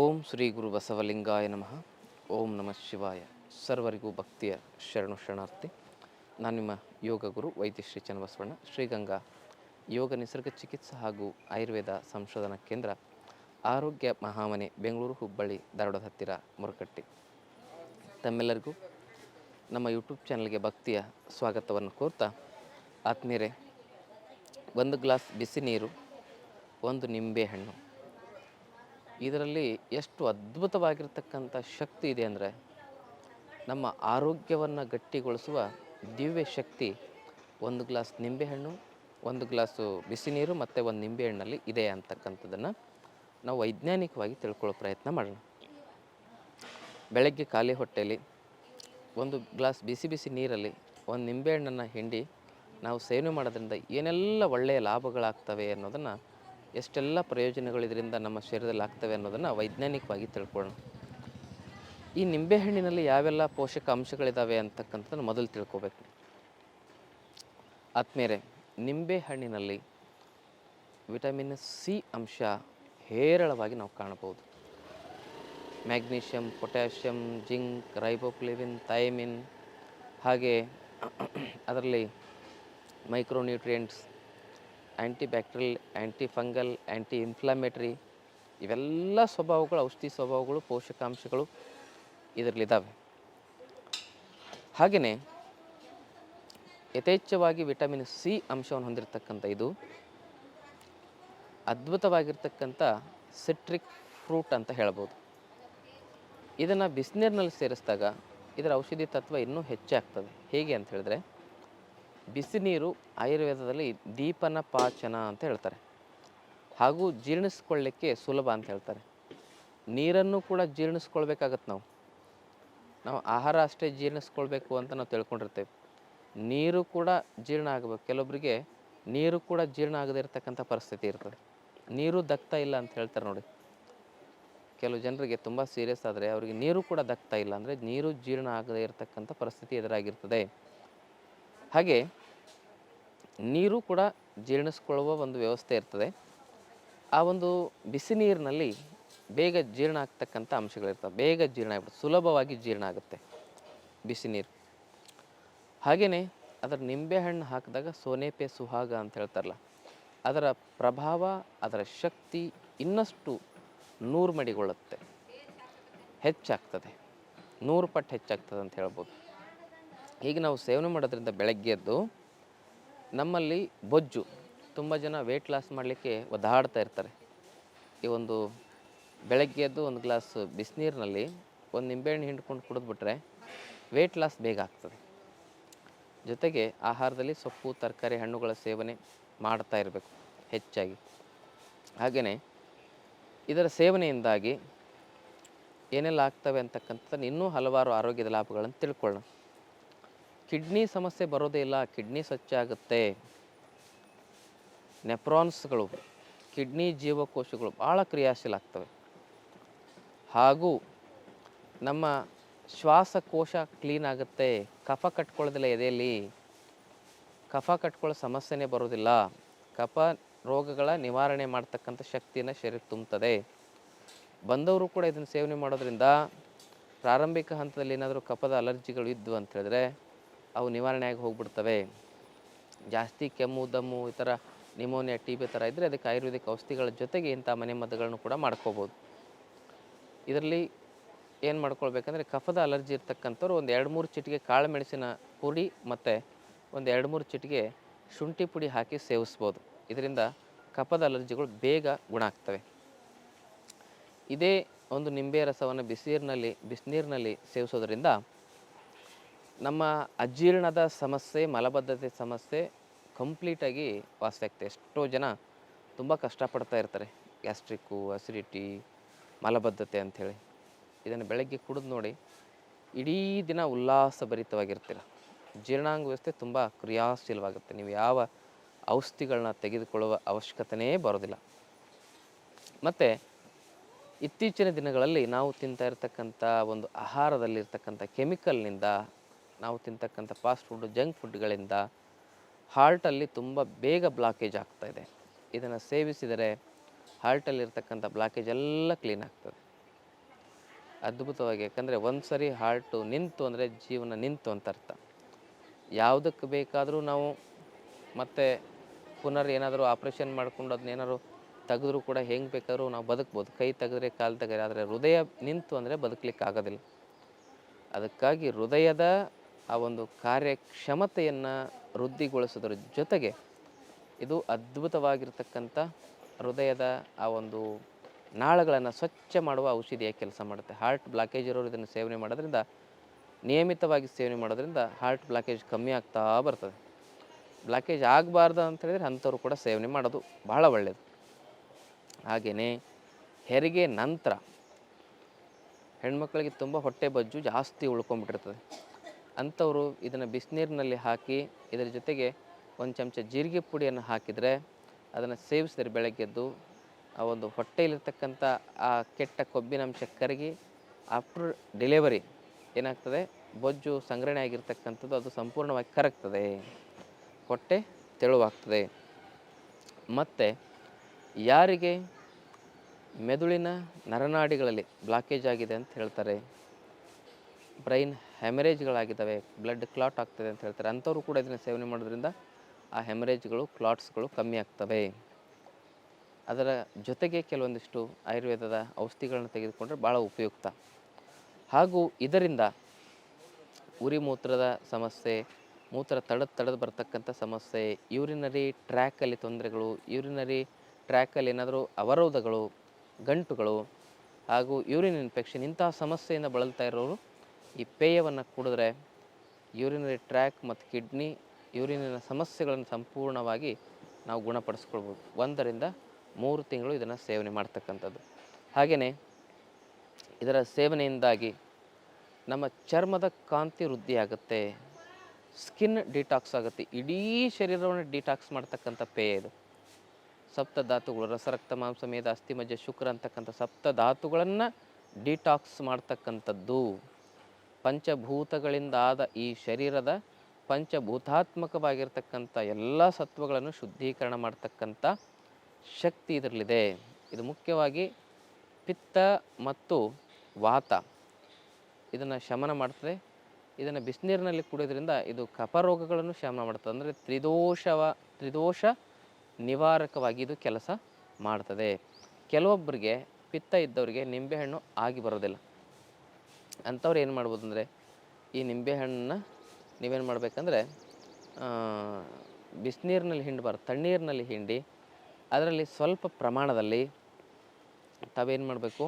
ಓಂ ಶ್ರೀ ಗುರು ಬಸವಲಿಂಗಾಯ ನಮಃ. ಓಂ ನಮಃ ಶಿವಾಯ. ಸರ್ವರಿಗೂ ಭಕ್ತಿಯ ಶರಣು ಶರಣಾರ್ಥಿ. ನಾನು ನಿಮ್ಮ ಯೋಗ ಗುರು ವೈದ್ಯ ಶ್ರೀ ಚನ್ನಬಸವಣ್ಣ. ಶ್ರೀಗಂಗಾ ಯೋಗ ನಿಸರ್ಗ ಚಿಕಿತ್ಸಾ ಹಾಗೂ ಆಯುರ್ವೇದ ಸಂಶೋಧನಾ ಕೇಂದ್ರ ಆರೋಗ್ಯ ಮಹಾಮನೆ ಬೆಂಗಳೂರು ಹುಬ್ಬಳ್ಳಿ, ಧಾರವಾಡದ ಹತ್ತಿರ ಮುರುಕಟ್ಟಿ. ತಮ್ಮೆಲ್ಲರಿಗೂ ನಮ್ಮ ಯೂಟ್ಯೂಬ್ ಚಾನಲ್ಗೆ ಭಕ್ತಿಯ ಸ್ವಾಗತವನ್ನು ಕೋರ್ತಾ, ಆತ್ಮೀಯರೇ, ಒಂದು ಗ್ಲಾಸ್ ಬಿಸಿ ನೀರು, ಒಂದು ನಿಂಬೆಹಣ್ಣು ಇದರಲ್ಲಿ ಎಷ್ಟು ಅದ್ಭುತವಾಗಿರ್ತಕ್ಕಂಥ ಶಕ್ತಿ ಇದೆ ಅಂದರೆ ನಮ್ಮ ಆರೋಗ್ಯವನ್ನು ಗಟ್ಟಿಗೊಳಿಸುವ ದಿವ್ಯ ಶಕ್ತಿ ಒಂದು ಗ್ಲಾಸ್ ನಿಂಬೆಹಣ್ಣು, ಒಂದು ಗ್ಲಾಸು ಬಿಸಿ ನೀರು ಮತ್ತು ಒಂದು ನಿಂಬೆಹಣ್ಣಲ್ಲಿ ಇದೆ ಅಂತಕ್ಕಂಥದ್ದನ್ನು ನಾವು ವೈಜ್ಞಾನಿಕವಾಗಿ ತಿಳ್ಕೊಳ್ಳೋ ಪ್ರಯತ್ನ ಮಾಡೋಣ. ಬೆಳಗ್ಗೆ ಖಾಲಿ ಹೊಟ್ಟೆಯಲ್ಲಿ ಒಂದು ಗ್ಲಾಸ್ ಬಿಸಿ ಬಿಸಿ ನೀರಲ್ಲಿ ಒಂದು ನಿಂಬೆಹಣ್ಣನ್ನು ಹಿಂಡಿ ನಾವು ಸೇವನೆ ಮಾಡೋದ್ರಿಂದ ಏನೆಲ್ಲ ಒಳ್ಳೆಯ ಲಾಭಗಳಾಗ್ತವೆ ಅನ್ನೋದನ್ನು ಎಷ್ಟೆಲ್ಲ ಪ್ರಯೋಜನಗಳು ಇದರಿಂದ ನಮ್ಮ ಶರೀರದಲ್ಲಿ ಆಗ್ತವೆ ಅನ್ನೋದನ್ನು ವೈಜ್ಞಾನಿಕವಾಗಿ ತಿಳ್ಕೊಳ್ಳೋಣ. ಈ ನಿಂಬೆಹಣ್ಣಿನಲ್ಲಿ ಯಾವೆಲ್ಲ ಪೋಷಕ ಅಂಶಗಳಿದ್ದಾವೆ ಅಂತಕ್ಕಂಥದ್ದನ್ನು ಮೊದಲು ತಿಳ್ಕೋಬೇಕು. ಆತ್ಮೇರೆ ನಿಂಬೆಹಣ್ಣಿನಲ್ಲಿ ವಿಟಮಿನ್ ಸಿ ಅಂಶ ಹೇರಳವಾಗಿ ನಾವು ಕಾಣಬಹುದು. Magnesium potassium zinc, riboflavin, thiamine ಹಾಗೆ ಅದರಲ್ಲಿ micronutrients anti bacterial anti fungal anti inflammatory ಇವೆಲ್ಲ ಸ್ವಭಾವಗಳು, ಔಷಧಿ ಸ್ವಭಾವಗಳು, ಪೋಷಕಾಂಶಗಳು ಇದರಲ್ಲಿದ್ದಾವೆ. ಹಾಗೆಯೇ ಯಥೇಚ್ಛವಾಗಿ ವಿಟಮಿನ್ ಸಿ ಅಂಶವನ್ನು ಹೊಂದಿರತಕ್ಕಂಥ ಇದು, ಅದ್ಭುತವಾಗಿರ್ತಕ್ಕಂಥ ಸಿಟ್ರಿಕ್ ಫ್ರೂಟ್ ಅಂತ ಹೇಳ್ಬೋದು. ಇದನ್ನು ಬಿಸಿನೀರಿನಲ್ಲಿ ಸೇರಿಸಿದಾಗ ಇದರ ಔಷಧಿ ತತ್ವ ಇನ್ನೂ ಹೆಚ್ಚಾಗ್ತದೆ. ಹೇಗೆ ಅಂತ ಹೇಳಿದ್ರೆ ಬಿಸಿ ನೀರು ಆಯುರ್ವೇದದಲ್ಲಿ ದೀಪನ ಪಾಚನ ಅಂತ ಹೇಳ್ತಾರೆ. ಹಾಗೂ ಜೀರ್ಣಿಸ್ಕೊಳ್ಳಿಕ್ಕೆ ಸುಲಭ ಅಂತ ಹೇಳ್ತಾರೆ. ನೀರನ್ನು ಕೂಡ ಜೀರ್ಣಿಸ್ಕೊಳ್ಬೇಕಾಗತ್ತೆ ನಾವು. ನಾವು ಆಹಾರ ಅಷ್ಟೇ ಜೀರ್ಣಿಸ್ಕೊಳ್ಬೇಕು ಅಂತ ನಾವು ತಿಳ್ಕೊಂಡಿರ್ತೇವೆ. ನೀರು ಕೂಡ ಜೀರ್ಣ ಆಗಬೇಕು. ಕೆಲವೊಬ್ಬರಿಗೆ ನೀರು ಕೂಡ ಜೀರ್ಣ ಆಗದೇ ಇರತಕ್ಕಂಥ ಪರಿಸ್ಥಿತಿ ಇರ್ತದೆ. ನೀರು ದಕ್ತಾ ಇಲ್ಲ ಅಂತ ಹೇಳ್ತಾರೆ ನೋಡಿ. ಕೆಲವು ಜನರಿಗೆ ತುಂಬ ಸೀರಿಯಸ್ ಆದರೆ ಅವರಿಗೆ ನೀರು ಕೂಡ ದಕ್ತಾ ಇಲ್ಲ ಅಂದರೆ ನೀರು ಜೀರ್ಣ ಆಗದೇ ಇರತಕ್ಕಂಥ ಪರಿಸ್ಥಿತಿ ಎದುರಾಗಿರ್ತದೆ. ಹಾಗೆ ನೀರು ಕೂಡ ಜೀರ್ಣಿಸ್ಕೊಳ್ಳುವ ಒಂದು ವ್ಯವಸ್ಥೆ ಇರ್ತದೆ. ಆ ಒಂದು ಬಿಸಿ ನೀರಿನಲ್ಲಿ ಬೇಗ ಜೀರ್ಣ ಆಗ್ತಕ್ಕಂಥ ಅಂಶಗಳಿರ್ತವೆ ಬೇಗ ಜೀರ್ಣ ಆಗ್ಬಿಡುತ್ತೆ. ಸುಲಭವಾಗಿ ಜೀರ್ಣ ಆಗುತ್ತೆ ಬಿಸಿ ನೀರು. ಹಾಗೆಯೇ ಅದರ ನಿಂಬೆಹಣ್ಣು ಹಾಕಿದಾಗ ಸೋನೆಪೆ ಸುಹಾಗ ಅಂತ ಹೇಳ್ತಾರಲ್ಲ, ಅದರ ಪ್ರಭಾವ, ಅದರ ಶಕ್ತಿ ಇನ್ನಷ್ಟು ನೂರು ಮಡಿಗೊಳ್ಳುತ್ತೆ. ಹೆಚ್ಚಾಗ್ತದೆ. ನೂರು ಪಟ್ಟು ಹೆಚ್ಚಾಗ್ತದೆ ಅಂತ ಹೇಳ್ಬೋದು. ಹೀಗೆ ನಾವು ಸೇವನೆ ಮಾಡೋದ್ರಿಂದ ಬೆಳಗ್ಗೆ ಎದ್ದು ನಮ್ಮಲ್ಲಿ ಬೊಜ್ಜು, ತುಂಬ ಜನ ವೆಯ್ಟ್ ಲಾಸ್ ಮಾಡಲಿಕ್ಕೆ ಒದ್ದಾಡ್ತಾ ಇರ್ತಾರೆ. ಈ ಒಂದು ಬೆಳಗ್ಗೆ ಎದ್ದು ಒಂದು ಗ್ಲಾಸ್ ಬಿಸಿನೀರಿನಲ್ಲಿ ಒಂದು ನಿಂಬೆಹಣ್ಣು ಹಿಂಡ್ಕೊಂಡು ಕುಡಿದ್ಬಿಟ್ರೆ ವೆಯ್ಟ್ ಲಾಸ್ ಬೇಗ ಆಗ್ತದೆ. ಜೊತೆಗೆ ಆಹಾರದಲ್ಲಿ ಸೊಪ್ಪು, ತರಕಾರಿ, ಹಣ್ಣುಗಳ ಸೇವನೆ ಮಾಡ್ತಾ ಇರಬೇಕು ಹೆಚ್ಚಾಗಿ. ಹಾಗೆಯೇ ಇದರ ಸೇವನೆಯಿಂದಾಗಿ ಏನೆಲ್ಲ ಆಗ್ತವೆ ಅಂತಕ್ಕಂಥದ್ದು ಇನ್ನೂ ಹಲವಾರು ಆರೋಗ್ಯದ ಲಾಭಗಳನ್ನು ತಿಳ್ಕೊಳ್ಳೋಣ. ಕಿಡ್ನಿ ಸಮಸ್ಯೆ ಬರೋದೇ ಇಲ್ಲ, ಕಿಡ್ನಿ ಸ್ವಚ್ಛ ಆಗುತ್ತೆ ನೆಪ್ರಾನ್ಸ್ಗಳು, ಕಿಡ್ನಿ ಜೀವಕೋಶಗಳು ಭಾಳ ಕ್ರಿಯಾಶೀಲ ಆಗ್ತವೆ ಹಾಗೂ ನಮ್ಮ ಶ್ವಾಸಕೋಶ ಕ್ಲೀನ್ ಆಗುತ್ತೆ. ಕಫ ಕಟ್ಕೊಳ್ಳೋದಿಲ್ಲ ಎದೆಯಲ್ಲಿ. ಕಫ ಕಟ್ಕೊಳ್ಳೋ ಸಮಸ್ಯೆನೇ ಬರೋದಿಲ್ಲ. ಕಫ ರೋಗಗಳ ನಿವಾರಣೆ ಮಾಡ್ತಕ್ಕಂಥ ಶಕ್ತಿಯನ್ನು ಶರೀರ ತುಂಬುತ್ತದೆ. ಬಂದವರು ಕೂಡ ಇದನ್ನು ಸೇವನೆ ಮಾಡೋದ್ರಿಂದ ಪ್ರಾರಂಭಿಕ ಹಂತದಲ್ಲಿ ಏನಾದರೂ ಕಫದ ಅಲರ್ಜಿಗಳು ಇದ್ವು ಅಂತ ಹೇಳಿದ್ರೆ ಅವು ನಿವಾರಣೆ ಆಗಿ ಹೋಗ್ಬಿಡ್ತವೆ. ಜಾಸ್ತಿ ಕೆಮ್ಮು, ದಮ್ಮು ಈ ಥರ ನಿಮೋನಿಯಾ ಟಿ ಬಿ ಥರ ಇದ್ದರೆ ಅದಕ್ಕೆ ಆಯುರ್ವೇದಿಕ್ ಔಷಧಿಗಳ ಜೊತೆಗೆ ಇಂಥ ಮನೆ ಮದ್ದುಗಳನ್ನು ಕೂಡ ಮಾಡ್ಕೋಬೋದು. ಇದರಲ್ಲಿ ಏನು ಮಾಡ್ಕೊಳ್ಬೇಕಂದ್ರೆ ಕಫದ ಅಲರ್ಜಿ ಇರ್ತಕ್ಕಂಥವ್ರು ಒಂದು ಎರಡು ಮೂರು ಚಿಟಿಗೆ ಕಾಳು ಮೆಣಸಿನ ಪುಡಿ ಮತ್ತು ಒಂದು ಎರಡು ಮೂರು ಚಿಟಿಗೆ ಶುಂಠಿ ಪುಡಿ ಹಾಕಿ ಸೇವಿಸ್ಬೋದು. ಇದರಿಂದ ಕಫದ ಅಲರ್ಜಿಗಳು ಬೇಗ ಗುಣ ಆಗ್ತವೆ. ಇದೇ ಒಂದು ನಿಂಬೆ ರಸವನ್ನು ಬಿಸಿನೀರಿನಲ್ಲಿ ಬಿಸಿನೀರಿನಲ್ಲಿ ಸೇವಿಸೋದ್ರಿಂದ ನಮ್ಮ ಅಜೀರ್ಣದ ಸಮಸ್ಯೆ, ಮಲಬದ್ಧತೆ ಸಮಸ್ಯೆ ಕಂಪ್ಲೀಟಾಗಿ ವಾಸಿ ಆಗ್ತದೆ ಎಷ್ಟೋ ಜನ ತುಂಬ ಕಷ್ಟಪಡ್ತಾ ಇರ್ತಾರೆ. ಗ್ಯಾಸ್ಟ್ರಿಕ್ಕು ಅಸಿಡಿಟಿ, ಮಲಬದ್ಧತೆ ಅಂಥೇಳಿ. ಇದನ್ನು ಬೆಳಗ್ಗೆ ಕುಡಿದು ನೋಡಿ ಇಡೀ ದಿನ ಉಲ್ಲಾಸಭರಿತವಾಗಿರ್ತೀರ ಜೀರ್ಣಾಂಗ ವ್ಯವಸ್ಥೆ ತುಂಬ ಕ್ರಿಯಾಶೀಲವಾಗುತ್ತೆ. ನೀವು ಯಾವ ಔಷಧಿಗಳನ್ನ ತೆಗೆದುಕೊಳ್ಳುವ ಅವಶ್ಯಕತೆಯೇ ಬರೋದಿಲ್ಲ. ಮತ್ತು ಇತ್ತೀಚಿನ ದಿನಗಳಲ್ಲಿ ನಾವು ತಿಂತಾ ಇರತಕ್ಕಂಥ ಒಂದು ಆಹಾರದಲ್ಲಿರ್ತಕ್ಕಂಥ ಕೆಮಿಕಲ್ನಿಂದ ನಾವು ತಿಂತಕ್ಕಂಥ ಫಾಸ್ಟ್ ಫುಡ್ ಜಂಕ್ ಫುಡ್ಗಳಿಂದ ಹಾರ್ಟಲ್ಲಿ ತುಂಬ ಬೇಗ ಬ್ಲಾಕೇಜ್ ಆಗ್ತಾ ಇದೆ. ಇದನ್ನು ಸೇವಿಸಿದರೆ ಹಾರ್ಟಲ್ಲಿರ್ತಕ್ಕಂಥ ಬ್ಲಾಕೇಜ್ ಎಲ್ಲ ಕ್ಲೀನ್ ಆಗ್ತದೆ. ಅದ್ಭುತವಾಗಿ ಯಾಕಂದರೆ ಒಂದು ಸರಿ ಹಾರ್ಟು ನಿಂತು ಅಂದರೆ ಜೀವನ ನಿಂತು ಅಂತ ಅರ್ಥ. ಯಾವುದಕ್ಕೆ ಬೇಕಾದರೂ ನಾವು ಮತ್ತೆ ಪುನರ್ ಏನಾದರೂ ಆಪ್ರೇಷನ್ ಮಾಡಿಕೊಂಡು ಅದನ್ನೇನಾದ್ರು ತೆಗೆದ್ರೂ ಕೂಡ ಹೆಂಗೆ ಬೇಕಾದರೂ ನಾವು ಬದುಕ್ಬೋದು. ಕೈ ತೆಗೆದ್ರೆ ಕಾಲು ತೆಗೆದ್ರೆ, ಆದರೆ ಹೃದಯ ನಿಂತು ಅಂದರೆ ಬದುಕಲಿಕ್ಕೆ ಆಗೋದಿಲ್ಲ ಅದಕ್ಕಾಗಿ ಹೃದಯದ ಆ ಒಂದು ಕಾರ್ಯಕ್ಷಮತೆಯನ್ನು ವೃದ್ಧಿಗೊಳಿಸೋದ್ರ ಜೊತೆಗೆ ಇದು ಅದ್ಭುತವಾಗಿರ್ತಕ್ಕಂಥ ಹೃದಯದ ಆ ಒಂದು ನಾಳಗಳನ್ನು ಸ್ವಚ್ಛ ಮಾಡುವ ಔಷಧಿಯ ಕೆಲಸ ಮಾಡುತ್ತೆ. ಹಾರ್ಟ್ ಬ್ಲಾಕೇಜ್ ಇರೋರು ಇದನ್ನು ಸೇವನೆ ಮಾಡೋದ್ರಿಂದ, ನಿಯಮಿತವಾಗಿ ಸೇವನೆ ಮಾಡೋದ್ರಿಂದ ಹಾರ್ಟ್ ಬ್ಲಾಕೇಜ್ ಕಮ್ಮಿ ಆಗ್ತಾ ಬರ್ತದೆ. ಬ್ಲಾಕೇಜ್ ಆಗಬಾರ್ದು ಅಂತ ಹೇಳಿದ್ರೆ ಅಂಥವ್ರು ಕೂಡ ಸೇವನೆ ಮಾಡೋದು ಭಾಳ ಒಳ್ಳೆಯದು ಹಾಗೆಯೇ ಹೆರಿಗೆ ನಂತರ ಹೆಣ್ಮಕ್ಳಿಗೆ ತುಂಬ ಹೊಟ್ಟೆ ಬಜ್ಜು ಜಾಸ್ತಿ ಉಳ್ಕೊಂಬಿಟ್ಟಿರ್ತದೆ. ಅಂಥವರು ಇದನ್ನು ಬಿಸಿನೀರಿನಲ್ಲಿ ಹಾಕಿ ಇದರ ಜೊತೆಗೆ ಒಂದು ಚಮಚ ಜೀರಿಗೆ ಪುಡಿಯನ್ನು ಹಾಕಿದರೆ ಅದನ್ನು ಸೇವಿಸಿದ್ರೆ ಬೆಳಗ್ಗೆದ್ದು ಆ ಒಂದು ಹೊಟ್ಟೆಯಲ್ಲಿರ್ತಕ್ಕಂಥ ಆ ಕೆಟ್ಟ ಕೊಬ್ಬಿನಂಶ ಕರಗಿ ಆಫ್ಟರ್ ಡೆಲಿವರಿ ಏನಾಗ್ತದೆ? ಬೊಜ್ಜು ಸಂಗ್ರಹಣೆ ಆಗಿರ್ತಕ್ಕಂಥದ್ದು ಅದು ಸಂಪೂರ್ಣವಾಗಿ ಕರಗ್ತದೆ. ಹೊಟ್ಟೆ ತೆಳುವಾಗ್ತದೆ. ಮತ್ತು ಯಾರಿಗೆ ಮೆದುಳಿನ ನರನಾಡಿಗಳಲ್ಲಿ ಬ್ಲಾಕೇಜ್ ಆಗಿದೆ ಅಂತ ಹೇಳ್ತಾರೆ? ಬ್ರೈನ್ ಹ್ಯಾಮರೇಜ್ಗಳಾಗಿದ್ದಾವೆ, ಬ್ಲಡ್ ಕ್ಲಾಟ್ ಆಗ್ತದೆ ಅಂತ ಹೇಳ್ತಾರೆ. ಅಂಥವ್ರು ಕೂಡ ಇದನ್ನು ಸೇವನೆ ಮಾಡೋದ್ರಿಂದ ಆ ಹೆಮರೇಜ್ಗಳು ಕ್ಲಾಟ್ಸ್ಗಳು ಕಮ್ಮಿ ಆಗ್ತವೆ. ಅದರ ಜೊತೆಗೆ ಕೆಲವೊಂದಿಷ್ಟು ಆಯುರ್ವೇದದ ಔಷಧಿಗಳನ್ನು ತೆಗೆದುಕೊಂಡ್ರೆ ಭಾಳ ಉಪಯುಕ್ತ. ಹಾಗೂ ಇದರಿಂದ ಉರಿ ಮೂತ್ರದ ಸಮಸ್ಯೆ, ಮೂತ್ರ ತಡೆದು ತಡೆದು ಬರ್ತಕ್ಕಂಥ ಸಮಸ್ಯೆ, ಯೂರಿನರಿ ಟ್ರ್ಯಾಕಲ್ಲಿ ತೊಂದರೆಗಳು, ಯೂರಿನರಿ ಟ್ರ್ಯಾಕಲ್ಲಿ ಏನಾದರೂ ಅವರೋಧಗಳು, ಗಂಟುಗಳು ಹಾಗೂ ಯೂರಿನ್ ಇನ್ಫೆಕ್ಷನ್ ಇಂತಹ ಸಮಸ್ಯೆಯಿಂದ ಬಳಲ್ತಾ ಇರೋರು ಈ ಪೇಯವನ್ನು ಕುಡಿದ್ರೆ ಯೂರಿನರಿ ಟ್ರ್ಯಾಕ್ ಮತ್ತು ಕಿಡ್ನಿ ಯೂರಿನಿನ ಸಮಸ್ಯೆಗಳನ್ನು ಸಂಪೂರ್ಣವಾಗಿ ನಾವು ಗುಣಪಡಿಸ್ಕೊಳ್ಬೋದು. ಒಂದರಿಂದ ಮೂರು ತಿಂಗಳು ಇದನ್ನು ಸೇವನೆ ಮಾಡ್ತಕ್ಕಂಥದ್ದು. ಹಾಗೆಯೇ ಇದರ ಸೇವನೆಯಿಂದಾಗಿ ನಮ್ಮ ಚರ್ಮದ ಕಾಂತಿ ವೃದ್ಧಿಯಾಗುತ್ತೆ, ಸ್ಕಿನ್ ಡಿಟಾಕ್ಸ್ ಆಗುತ್ತೆ, ಇಡೀ ಶರೀರವನ್ನು ಡಿಟಾಕ್ಸ್ ಮಾಡ್ತಕ್ಕಂಥ ಪೇಯ ಇದು. ಸಪ್ತ ಧಾತುಗಳು, ರಸರಕ್ತ, ಮಾಂಸ ಮೇಧ ಅಸ್ಥಿ, ಮಜ್ಜ, ಶುಕ್ರ ಅಂತಕ್ಕಂಥ ಸಪ್ತ ಧಾತುಗಳನ್ನು ಡಿಟಾಕ್ಸ್ ಮಾಡ್ತಕ್ಕಂಥದ್ದು. ಪಂಚಭೂತಗಳಿಂದ ಆದ ಈ ಶರೀರದ ಪಂಚಭೂತಾತ್ಮಕವಾಗಿರ್ತಕ್ಕಂಥ ಎಲ್ಲ ಸತ್ವಗಳನ್ನು ಶುದ್ಧೀಕರಣ ಮಾಡ್ತಕ್ಕಂಥ ಶಕ್ತಿ ಇದರಲ್ಲಿದೆ. ಇದು ಮುಖ್ಯವಾಗಿ ಪಿತ್ತ ಮತ್ತು ವಾತ. ಇದನ್ನು ಶಮನ ಮಾಡ್ತದೆ. ಇದನ್ನು ಬಿಸಿನೀರಿನಲ್ಲಿ ಕುಡಿಯೋದ್ರಿಂದ ಇದು ಕಪರೋಗಗಳನ್ನು ಶಮನ ಮಾಡ್ತದೆ. ಅಂದರೆ ತ್ರಿದೋಷವ, ತ್ರಿದೋಷ ನಿವಾರಕವಾಗಿ ಇದು ಕೆಲಸ ಮಾಡ್ತದೆ. ಕೆಲವೊಬ್ಬರಿಗೆ ಪಿತ್ತ ಇದ್ದವರಿಗೆ ನಿಂಬೆಹಣ್ಣು ಆಗಿ ಬರೋದಿಲ್ಲ. ಅಂಥವ್ರು ಏನು ಮಾಡ್ಬೋದು ಅಂದರೆ ಈ ನಿಂಬೆಹಣ್ಣನ್ನ ನೀವೇನು ಮಾಡಬೇಕಂದ್ರೆ ಬಿಸಿನೀರಿನಲ್ಲಿ ಹಿಂಡಬಾರ್ದು ತಣ್ಣೀರಿನಲ್ಲಿ ಹಿಂಡಿ, ಅದರಲ್ಲಿ ಸ್ವಲ್ಪ ಪ್ರಮಾಣದಲ್ಲಿ ತಾವೇನು ಮಾಡಬೇಕು?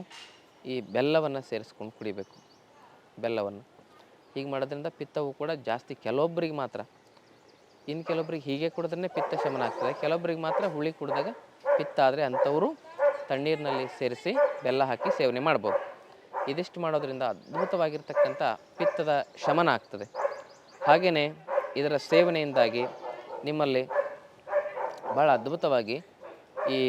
ಈ ಬೆಲ್ಲವನ್ನು ಸೇರಿಸ್ಕೊಂಡು ಕುಡಿಬೇಕು, ಬೆಲ್ಲವನ್ನು. ಹೀಗೆ ಮಾಡೋದ್ರಿಂದ ಪಿತ್ತವು ಕೂಡ ಜಾಸ್ತಿ ಕೆಲವೊಬ್ಬರಿಗೆ ಮಾತ್ರ, ಇನ್ನು ಕೆಲವೊಬ್ರಿಗೆ ಹೀಗೆ ಕುಡಿದ್ರೆ ಪಿತ್ತ ಶಮನ ಆಗ್ತದೆ. ಕೆಲವೊಬ್ಬರಿಗೆ ಮಾತ್ರ ಹುಳಿ ಕುಡಿದಾಗ ಪಿತ್ತ ಆದರೆ ಅಂಥವರು ತಣ್ಣೀರಿನಲ್ಲಿ ಸೇರಿಸಿ ಬೆಲ್ಲ ಹಾಕಿ ಸೇವನೆ ಮಾಡ್ಬೋದು. ಇದಿಷ್ಟು ಮಾಡೋದರಿಂದ ಅದ್ಭುತವಾಗಿರ್ತಕ್ಕಂಥ ಪಿತ್ತದ ಶಮನ ಆಗ್ತದೆ. ಹಾಗೆಯೇ ಇದರ ಸೇವನೆಯಿಂದಾಗಿ ನಿಮ್ಮಲ್ಲಿ ಭಾಳ ಅದ್ಭುತವಾಗಿ ಈ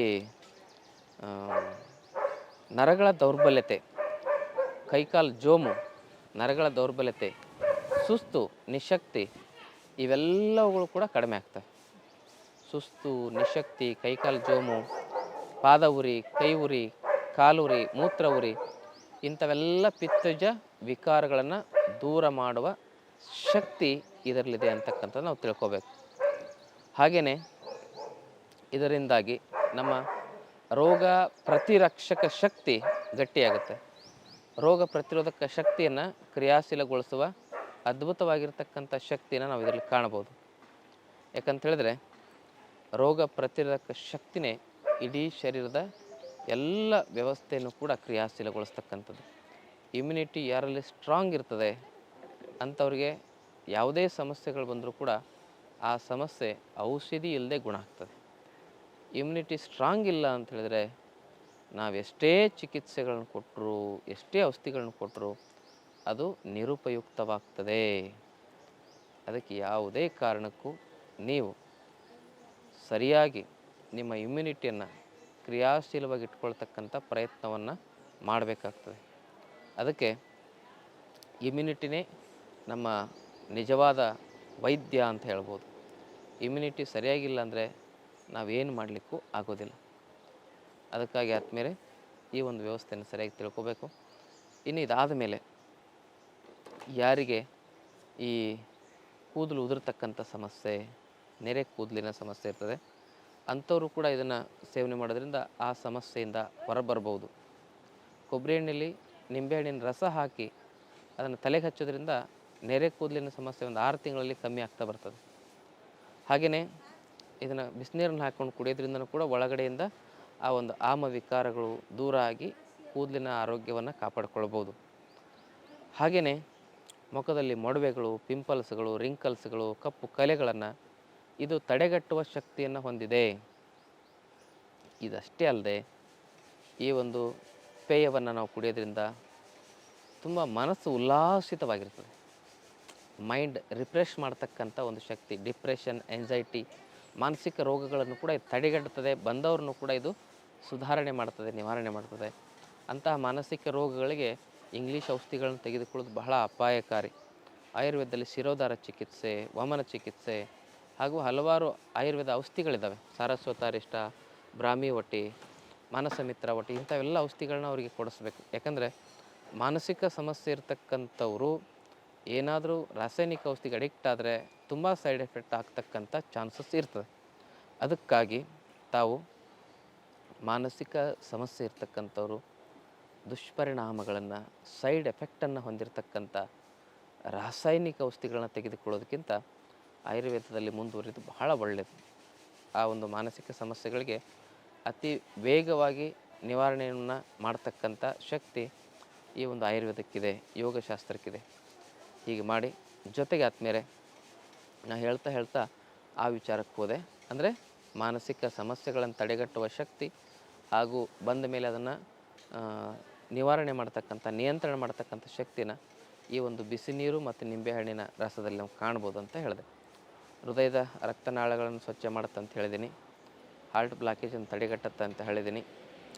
ನರಗಳ ದೌರ್ಬಲ್ಯತೆ, ಕೈಕಾಲು ಜೋಮು, ನರಗಳ ದೌರ್ಬಲ್ಯತೆ, ಸುಸ್ತು, ನಿಶಕ್ತಿ ಇವೆಲ್ಲವುಗಳು ಕೂಡ ಕಡಿಮೆ ಆಗ್ತವೆ. ಸುಸ್ತು, ನಿಶಕ್ತಿ, ಕೈಕಾಲು ಜೋಮು ಪಾದ ಉರಿ ಕೈ ಉರಿ ಕಾಲು ಉರಿ ಮೂತ್ರ ಉರಿ ಇಂಥವೆಲ್ಲ ಪಿತ್ತಜ ವಿಕಾರಗಳನ್ನು ದೂರ ಮಾಡುವ ಶಕ್ತಿ ಇದರಲ್ಲಿದೆ ಅಂತಕ್ಕಂಥದ್ದು ನಾವು ತಿಳ್ಕೋಬೇಕು. ಹಾಗೆಯೇ ಇದರಿಂದಾಗಿ ನಮ್ಮ ರೋಗ ಪ್ರತಿರಕ್ಷಕ ಶಕ್ತಿ ಗಟ್ಟಿಯಾಗುತ್ತೆ. ರೋಗ ಪ್ರತಿರೋಧಕ ಶಕ್ತಿಯನ್ನು ಕ್ರಿಯಾಶೀಲಗೊಳಿಸುವ ಅದ್ಭುತವಾಗಿರ್ತಕ್ಕಂಥ ಶಕ್ತಿನ ನಾವು ಇದರಲ್ಲಿ ಕಾಣಬಹುದು. ಯಾಕಂತ ಹೇಳಿದ್ರೆ ರೋಗ ಪ್ರತಿರೋಧಕ ಶಕ್ತಿನೇ ಇಡೀ ಶರೀರದ ಎಲ್ಲ ವ್ಯವಸ್ಥೆಯನ್ನು ಕೂಡ ಕ್ರಿಯಾಶೀಲಗೊಳಿಸ್ತಕ್ಕಂಥದ್ದು. ಇಮ್ಯುನಿಟಿ ಯಾರಲ್ಲಿ ಸ್ಟ್ರಾಂಗ್ ಇರ್ತದೆ ಅಂಥವ್ರಿಗೆ ಯಾವುದೇ ಸಮಸ್ಯೆಗಳು ಬಂದರೂ ಕೂಡ ಆ ಸಮಸ್ಯೆ ಔಷಧಿ ಇಲ್ಲದೆ ಗುಣ ಆಗ್ತದೆ. ಇಮ್ಯುನಿಟಿ ಸ್ಟ್ರಾಂಗ್ ಇಲ್ಲ ಅಂತ ಹೇಳಿದ್ರೆ ನಾವೆಷ್ಟೇ ಚಿಕಿತ್ಸೆಗಳನ್ನು ಕೊಟ್ಟರು ಎಷ್ಟೇ ಔಷಧಿಗಳನ್ನು ಕೊಟ್ಟರು ಅದು ನಿರುಪಯುಕ್ತವಾಗ್ತದೆ. ಅದಕ್ಕೆ ಯಾವುದೇ ಕಾರಣಕ್ಕೂ ನೀವು ಸರಿಯಾಗಿ ನಿಮ್ಮ ಇಮ್ಯುನಿಟಿಯನ್ನು ಕ್ರಿಯಾಶೀಲವಾಗಿ ಇಟ್ಕೊಳ್ತಕ್ಕಂಥ ಪ್ರಯತ್ನವನ್ನು ಮಾಡಬೇಕಾಗ್ತದೆ. ಅದಕ್ಕೆ ಇಮ್ಯುನಿಟಿನೇ ನಮ್ಮ ನಿಜವಾದ ವೈದ್ಯ ಅಂತ ಹೇಳ್ಬೋದು. ಇಮ್ಯುನಿಟಿ ಸರಿಯಾಗಿಲ್ಲ ಅಂದರೆ ನಾವೇನು ಮಾಡಲಿಕ್ಕೂ ಆಗೋದಿಲ್ಲ. ಅದಕ್ಕಾಗಿ ಆದಮೇಲೆ ಈ ಒಂದು ವ್ಯವಸ್ಥೆಯನ್ನು ಸರಿಯಾಗಿ ತಿಳ್ಕೊಬೇಕು. ಇನ್ನು ಇದಾದ ಮೇಲೆ ಯಾರಿಗೆ ಈ ಕೂದಲು ಉದುರ್ತಕ್ಕಂಥ ಸಮಸ್ಯೆ, ನೆರೆ ಕೂದಲಿನ ಸಮಸ್ಯೆ ಇರ್ತದೆ ಅಂಥವರು ಕೂಡ ಇದನ್ನು ಸೇವನೆ ಮಾಡೋದ್ರಿಂದ ಆ ಸಮಸ್ಯೆಯಿಂದ ಹೊರಬರ್ಬೋದು ಕೊಬ್ಬರಿ ಎಣ್ಣೆಯಲ್ಲಿ ನಿಂಬೆಹಣ್ಣಿನ ರಸ ಹಾಕಿ ಅದನ್ನು ತಲೆಗೆ ಹಚ್ಚೋದ್ರಿಂದ ನೆರೆ ಕೂದಲಿನ ಸಮಸ್ಯೆ ಒಂದು ಆರು ತಿಂಗಳಲ್ಲಿ ಕಮ್ಮಿ ಆಗ್ತಾ ಬರ್ತದೆ. ಹಾಗೆಯೇ ಇದನ್ನು ಬಿಸಿನೀರನ್ನು ಹಾಕ್ಕೊಂಡು ಕುಡಿಯೋದ್ರಿಂದನೂ ಕೂಡ ಒಳಗಡೆಯಿಂದ ಆ ಒಂದು ಆಮ ವಿಕಾರಗಳು ದೂರ ಆಗಿ ಕೂದಲಿನ ಆರೋಗ್ಯವನ್ನು ಕಾಪಾಡಿಕೊಳ್ಬೋದು ಹಾಗೆಯೇ ಮುಖದಲ್ಲಿ ಮೊಡವೆಗಳು ಪಿಂಪಲ್ಸ್ಗಳು ರಿಂಕಲ್ಸ್ಗಳು ಕಪ್ಪು ಕಲೆಗಳನ್ನು ಇದು ತಡೆಗಟ್ಟುವ ಶಕ್ತಿಯನ್ನು ಹೊಂದಿದೆ. ಇದಷ್ಟೇ ಅಲ್ಲದೆ ಈ ಒಂದು ಪೇಯವನ್ನು ನಾವು ಕುಡಿಯೋದ್ರಿಂದ ತುಂಬ ಮನಸ್ಸು ಉಲ್ಲಾಸಿತವಾಗಿರ್ತದೆ. ಮೈಂಡ್ ರಿಫ್ರೆಶ್ ಮಾಡ್ತಕ್ಕಂಥ ಒಂದು ಶಕ್ತಿ, ಡಿಪ್ರೆಷನ್ ಎಂಜೈಟಿ ಮಾನಸಿಕ ರೋಗಗಳನ್ನು ಕೂಡ ಇದು ತಡೆಗಟ್ಟುತ್ತದೆ. ಬಂದವ್ರನ್ನು ಕೂಡ ಇದು ಸುಧಾರಣೆ ಮಾಡ್ತದೆ, ನಿವಾರಣೆ ಮಾಡ್ತದೆ. ಅಂತಹ ಮಾನಸಿಕ ರೋಗಗಳಿಗೆ ಇಂಗ್ಲೀಷ್ ಔಷಧಿಗಳನ್ನು ತೆಗೆದುಕೊಳ್ಳೋದು ಬಹಳ ಅಪಾಯಕಾರಿ. ಆಯುರ್ವೇದದಲ್ಲಿ ಶಿರೋಧಾರ ಚಿಕಿತ್ಸೆ, ವಮನ ಚಿಕಿತ್ಸೆ ಹಾಗೂ ಹಲವಾರು ಆಯುರ್ವೇದ ಔಷಧಿಗಳಿದ್ದಾವೆ. ಸಾರಸ್ವತಾರಿಷ್ಟ, ಬ್ರಾಹ್ಮಿ ಹೊಟ್ಟಿ ಮಾನಸ ಮಿತ್ರ ಒಟ್ಟಿ ಇಂಥವೆಲ್ಲ ಔಷಧಿಗಳನ್ನ ಅವರಿಗೆ ಕೊಡಿಸ್ಬೇಕು. ಯಾಕಂದರೆ ಮಾನಸಿಕ ಸಮಸ್ಯೆ ಇರತಕ್ಕಂಥವರು ಏನಾದರೂ ರಾಸಾಯನಿಕ ಔಷಧಿಗೆ ಅಡಿಕ್ಟ್ ಆದರೆ ತುಂಬ ಸೈಡ್ ಎಫೆಕ್ಟ್ ಆಗ್ತಕ್ಕಂಥ ಚಾನ್ಸಸ್ ಇರ್ತದೆ. ಅದಕ್ಕಾಗಿ ತಾವು ಮಾನಸಿಕ ಸಮಸ್ಯೆ ಇರ್ತಕ್ಕಂಥವ್ರು ದುಷ್ಪರಿಣಾಮಗಳನ್ನು ಸೈಡ್ ಎಫೆಕ್ಟನ್ನು ಹೊಂದಿರತಕ್ಕಂಥ ರಾಸಾಯನಿಕ ಔಷಧಿಗಳನ್ನ ತೆಗೆದುಕೊಳ್ಳೋದಕ್ಕಿಂತ ಆಯುರ್ವೇದದಲ್ಲಿ ಮುಂದುವರಿದು ಬಹಳ ಒಳ್ಳೆಯದು ಆ ಒಂದು ಮಾನಸಿಕ ಸಮಸ್ಯೆಗಳಿಗೆ ಅತಿ ವೇಗವಾಗಿ ನಿವಾರಣೆಯನ್ನು ಮಾಡ್ತಕ್ಕಂಥ ಶಕ್ತಿ ಈ ಒಂದು ಆಯುರ್ವೇದಕ್ಕಿದೆ, ಯೋಗಶಾಸ್ತ್ರಕ್ಕಿದೆ. ಹೀಗೆ ಮಾಡಿ ಜೊತೆಗೆ ಆದ್ಮೇಲೆ ನಾ ಹೇಳ್ತಾ ಹೇಳ್ತಾ ಆ ವಿಚಾರಕ್ಕೆ ಹೋದೆ. ಅಂದರೆ ಮಾನಸಿಕ ಸಮಸ್ಯೆಗಳನ್ನು ತಡೆಗಟ್ಟುವ ಶಕ್ತಿ ಹಾಗೂ ಬಂದ ಮೇಲೆ ಅದನ್ನು ನಿವಾರಣೆ ಮಾಡ್ತಕ್ಕಂಥ, ನಿಯಂತ್ರಣ ಮಾಡ್ತಕ್ಕಂಥ ಶಕ್ತಿನ ಈ ಒಂದು ಬಿಸಿ ನೀರು ಮತ್ತು ನಿಂಬೆಹಣ್ಣಿನ ರಸದಲ್ಲಿ ನಾವು ಕಾಣ್ಬೋದು ಅಂತ ಹೇಳಿದೆ. ಹೃದಯದ ರಕ್ತನಾಳಗಳನ್ನು ಸ್ವಚ್ಛ ಮಾಡುತ್ತೆ ಅಂತ ಹೇಳಿದ್ದೀನಿ ಹಾರ್ಟ್ ಬ್ಲಾಕೇಜನ್ನು ತಡೆಗಟ್ಟುತ್ತೆ ಅಂತ ಹೇಳಿದ್ದೀನಿ.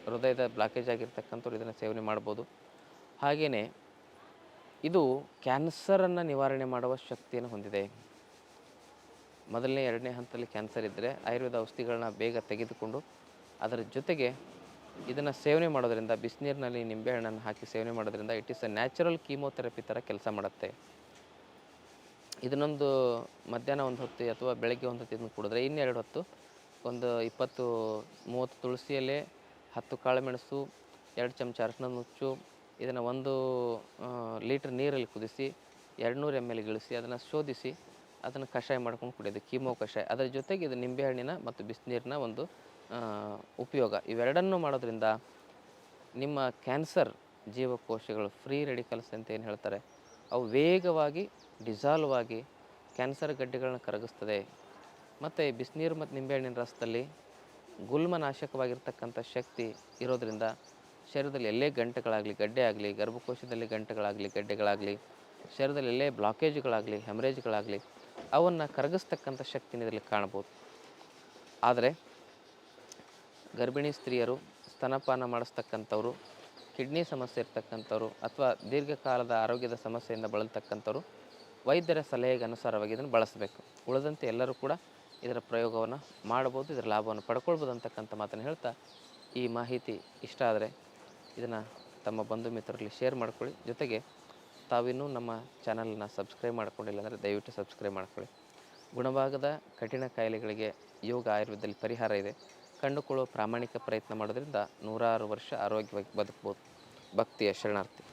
ಹೃದಯದ ಬ್ಲಾಕೇಜ್ ಆಗಿರ್ತಕ್ಕಂಥವ್ರು ಇದನ್ನು ಸೇವನೆ ಮಾಡ್ಬೋದು. ಹಾಗೆಯೇ ಇದು ಕ್ಯಾನ್ಸರನ್ನು ನಿವಾರಣೆ ಮಾಡುವ ಶಕ್ತಿಯನ್ನು ಹೊಂದಿದೆ. ಮೊದಲನೇ ಎರಡನೇ ಹಂತದಲ್ಲಿ ಕ್ಯಾನ್ಸರ್ ಇದ್ದರೆ ಆಯುರ್ವೇದ ಔಷಧಿಗಳನ್ನ ಬೇಗ ತೆಗೆದುಕೊಂಡು ಅದರ ಜೊತೆಗೆ ಇದನ್ನು ಸೇವನೆ ಮಾಡೋದ್ರಿಂದ ಬಿಸಿನೀರಿನಲ್ಲಿ ನಿಂಬೆಹಣ್ಣನ್ನು ಹಾಕಿ ಸೇವನೆ ಮಾಡೋದ್ರಿಂದ it is a natural chemotherapy ಥರ ಕೆಲಸ ಮಾಡುತ್ತೆ. ಇದನ್ನೊಂದು ಮಧ್ಯಾಹ್ನ ಒಂದು ಹೊತ್ತು ಅಥವಾ ಬೆಳಗ್ಗೆ ಒಂದು ಹೊತ್ತು ಇದನ್ನು ಕುಡಿದ್ರೆ ಇನ್ನೆರಡು ಹೊತ್ತು ಒಂದು ಇಪ್ಪತ್ತು ಮೂವತ್ತು ತುಳಸಿ ಎಲೆ ಹತ್ತು ಕಾಳುಮೆಣಸು, ಎರಡು ಚಮಚ ಅರಶಿನ ನುಚ್ಚು, ಇದನ್ನು ಒಂದು ಲೀಟ್ರ್ ನೀರಲ್ಲಿ ಕುದಿಸಿ ಎರಡುನೂರು ಎಂ ಎಲ್ ಗಿಳಿಸಿ ಅದನ್ನು ಶೋಧಿಸಿ ಅದನ್ನು ಕಷಾಯ ಮಾಡ್ಕೊಂಡು ಕುಡಿಯೋದು, ಕೀಮೋ ಕಷಾಯ. ಅದರ ಜೊತೆಗೆ ಇದು ನಿಂಬೆಹಣ್ಣಿನ ಮತ್ತು ಬಿಸಿನೀರಿನ ಒಂದು ಉಪಯೋಗ. ಇವೆರಡನ್ನು ಮಾಡೋದ್ರಿಂದ ನಿಮ್ಮ ಕ್ಯಾನ್ಸರ್ ಜೀವಕೋಶಗಳು ಫ್ರೀ ರೆಡಿಕಲ್ಸ್ ಅಂತ ಏನು ಹೇಳ್ತಾರೆ? ಅವು ವೇಗವಾಗಿ ಡಿಸಾಲ್ವ್ ಆಗಿ ಕ್ಯಾನ್ಸರ್ ಗಡ್ಡೆಗಳನ್ನ ಕರಗಿಸ್ತದೆ. ಮತ್ತು ಬಿಸಿನೀರು ಮತ್ತು ನಿಂಬೆಹಣ್ಣಿನ ರಸದಲ್ಲಿ ಗುಲ್ಮನಾಶಕವಾಗಿರ್ತಕ್ಕಂಥ ಶಕ್ತಿ ಇರೋದರಿಂದ ಶರೀರದಲ್ಲಿ ಎಲ್ಲೇ ಗಂಟೆಗಳಾಗಲಿ, ಗಡ್ಡೆ ಆಗಲಿ, ಗರ್ಭಕೋಶದಲ್ಲಿ ಗಂಟೆಗಳಾಗಲಿ, ಗಡ್ಡೆಗಳಾಗಲಿ, ಶರೀರದಲ್ಲಿ ಎಲ್ಲೇ ಬ್ಲಾಕೇಜ್ಗಳಾಗಲಿ, ಹೆಮರೇಜ್ಗಳಾಗಲಿ, ಅವನ್ನು ಕರಗಿಸ್ತಕ್ಕಂಥ ಶಕ್ತಿನ ಇದರಲ್ಲಿ ಕಾಣ್ಬೋದು. ಆದರೆ ಗರ್ಭಿಣಿ ಸ್ತ್ರೀಯರು ಸ್ತನಪಾನ ಮಾಡಿಸ್ತಕ್ಕಂಥವ್ರು ಕಿಡ್ನಿ ಸಮಸ್ಯೆ ಇರ್ತಕ್ಕಂಥವ್ರು ಅಥವಾ ದೀರ್ಘಕಾಲದ ಆರೋಗ್ಯದ ಸಮಸ್ಯೆಯಿಂದ ಬಳಲ್ತಕ್ಕಂಥವ್ರು ವೈದ್ಯರ ಸಲಹೆಗೆ ಅನುಸಾರವಾಗಿ ಇದನ್ನು ಬಳಸಬೇಕು. ಉಳಿದಂತೆ ಎಲ್ಲರೂ ಕೂಡ ಇದರ ಪ್ರಯೋಗವನ್ನು ಮಾಡ್ಬೋದು ಇದರ ಲಾಭವನ್ನು ಪಡ್ಕೊಳ್ಬೋದು ಅಂತಕ್ಕಂಥ ಮಾತನ್ನು ಹೇಳ್ತಾ ಈ ಮಾಹಿತಿ ಇಷ್ಟ ಆದರೆ ಇದನ್ನು ತಮ್ಮ ಬಂಧು ಮಿತ್ರರಲ್ಲಿ ಶೇರ್ ಮಾಡ್ಕೊಳ್ಳಿ. ಜೊತೆಗೆ ತಾವಿನ್ನೂ ನಮ್ಮ ಚಾನಲನ್ನು ಸಬ್ಸ್ಕ್ರೈಬ್ ಮಾಡ್ಕೊಂಡಿಲ್ಲ ಅಂದರೆ ದಯವಿಟ್ಟು ಸಬ್ಸ್ಕ್ರೈಬ್ ಮಾಡ್ಕೊಳ್ಳಿ. ಗುಣಭಾಗದ ಕಠಿಣ ಕಾಯಿಲೆಗಳಿಗೆ ಯೋಗ ಆಯುರ್ವೇದದಲ್ಲಿ ಪರಿಹಾರ ಇದೆ. ಕಂಡುಕೊಳ್ಳುವ ಪ್ರಾಮಾಣಿಕ ಪ್ರಯತ್ನ ಮಾಡೋದ್ರಿಂದ ನೂರಾರು ವರ್ಷ ಆರೋಗ್ಯವಾಗಿ ಬದುಕ್ಬೋದು. ಭಕ್ತಿಯ ಶರಣಾರ್ಥಿ.